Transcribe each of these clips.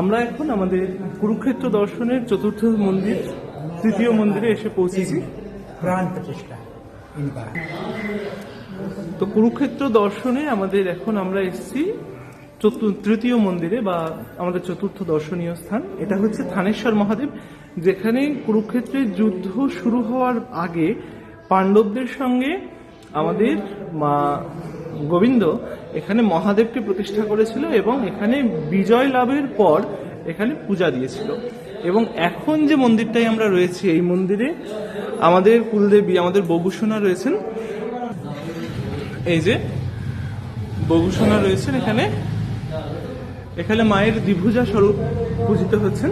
আমরা এখন আমাদের কুরুক্ষেত্র দর্শনের চতুর্থ মন্দির তৃতীয় মন্দিরে এসে পৌঁছেছি। প্রাণ প্রতিষ্ঠা তো কুরুক্ষেত্র দর্শনে আমাদের এখন আমরা এসেছি তৃতীয় মন্দিরে বা আমাদের চতুর্থ দর্শনীয় স্থান। এটা হচ্ছে থানেশ্বর মহাদেব যেখানে কুরুক্ষেত্রের যুদ্ধ শুরু হওয়ার আগে পাণ্ডবদের সঙ্গে আমাদের মা গোবিন্দ এখানে মহাদেবকে প্রতিষ্ঠা করেছিল এবং এখানে বিজয় লাভের পর এখানে পূজা দিয়েছিল। এবং এখন যে মন্দিরটাই আমরা রয়েছি, এই মন্দিরে আমাদের কুলদেবী, আমাদের বগুসোনা রয়েছেন। এই যে বগুসোনা রয়েছেন এখানে। এখানে মায়ের দ্বিভুজা স্বরূপ পূজিত হচ্ছেন।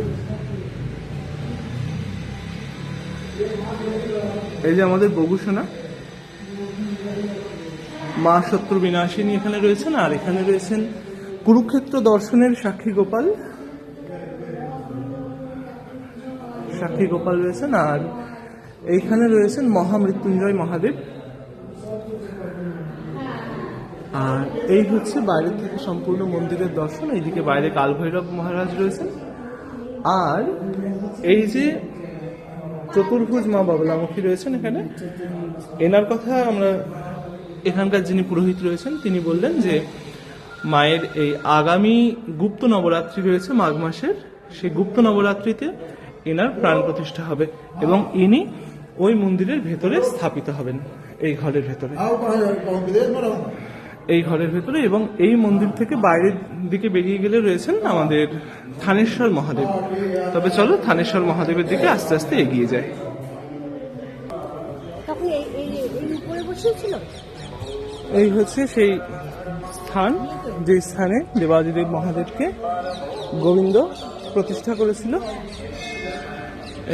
এই যে আমাদের বগুসোনা মা শত্রু বিনাশিনী এখানে রয়েছেন, আর এখানে রয়েছেন কুরুক্ষেত্র দর্শনের সাক্ষী গোপাল। সাক্ষী গোপাল রয়েছেন, আর এইখানে রয়েছেন মহামৃত্যুঞ্জয় মহাদেব। আর এই হচ্ছে বাইরে থেকে সম্পূর্ণ মন্দিরের দর্শন, এইদিকে বাইরে কালভৈরব মহারাজ রয়েছেন। আর এই যে চতুর্ভুজ মা বাবলামুখী রয়েছেন এখানে, এনার কথা আমরা এখানকার যিনি পুরোহিত রয়েছেন তিনি বললেন যে মায়ের এই আগামী গুপ্ত নবরাত্রি রয়েছে মাঘ মাসের। সেই গুপ্ত নবরাত্রিতে এনার প্রাণ প্রতিষ্ঠা হবে এবং ইনি ওই মন্দিরের ভেতরে স্থাপিত হবেন এই ঘরের ভেতরে। এই ঘরের ভেতরে এবং এই মন্দির থেকে বাইরের দিকে বেরিয়ে গেলে রয়েছেন আমাদের থানেশ্বর মহাদেব। তবে চলো থানেশ্বর মহাদেবের দিকে আস্তে আস্তে এগিয়ে যায় এই হচ্ছে সেই স্থান, যে স্থানে দেবাদিদেব মহাদেবকে গোবিন্দ প্রতিষ্ঠা করেছিল।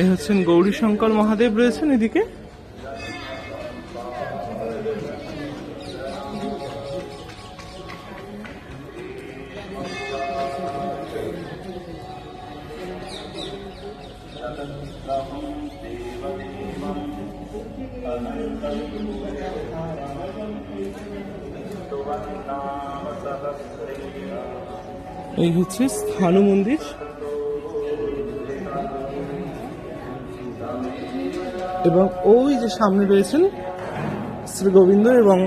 এই হচ্ছেন গৌরী শঙ্কর মহাদেব রয়েছেন এদিকে। এই হচ্ছে স্থানু মন্দির। এবং ওই যে সামনে রয়েছেন শ্রী গোবিন্দ এবং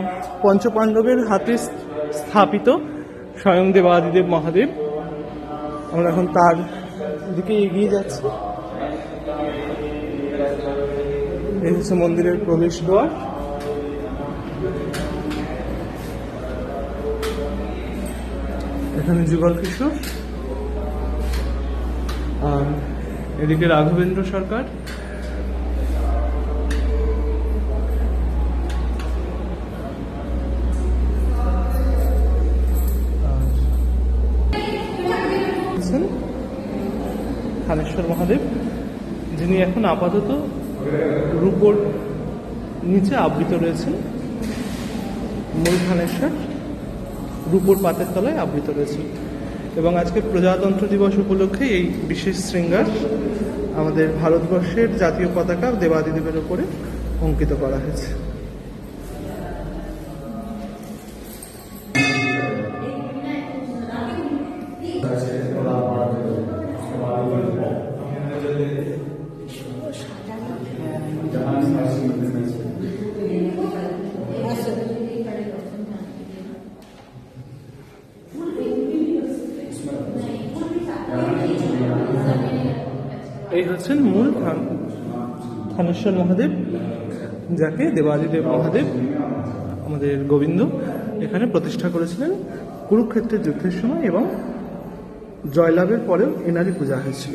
পঞ্চপাণ্ডবের হাতে স্থাপিত স্বয়ং দেবাদিদেব মহাদেব। আমরা এখন তার দিকে এগিয়ে যাচ্ছি। এই হচ্ছে মন্দিরের প্রবেশ দ্বার। এখানে যুগল কিশোর। আর এদিকে রাঘবেন্দ্র সরকার। মহাদেব, যিনি এখন আপাতত রূপোর নিচে আবৃত রয়েছেন মূল থানেশ্বর রূপোর পাতের তলায় আবৃত রয়েছে। এবং আজকে প্রজাতন্ত্র দিবস উপলক্ষে এই বিশেষ শৃঙ্গার আমাদের ভারতবর্ষের জাতীয় পতাকা দেবাদিদেবের ওপরে অঙ্কিত করা হয়েছে। এই হচ্ছেন মূল থান- থানেশ্বর মহাদেব, যাকে দেবাদিদেব মহাদেব আমাদের গোবিন্দ এখানে প্রতিষ্ঠা করেছিলেন কুরুক্ষেত্রের যুদ্ধের সময় এবং জয়লাভের পরেও এনারই পূজা হয়েছিল।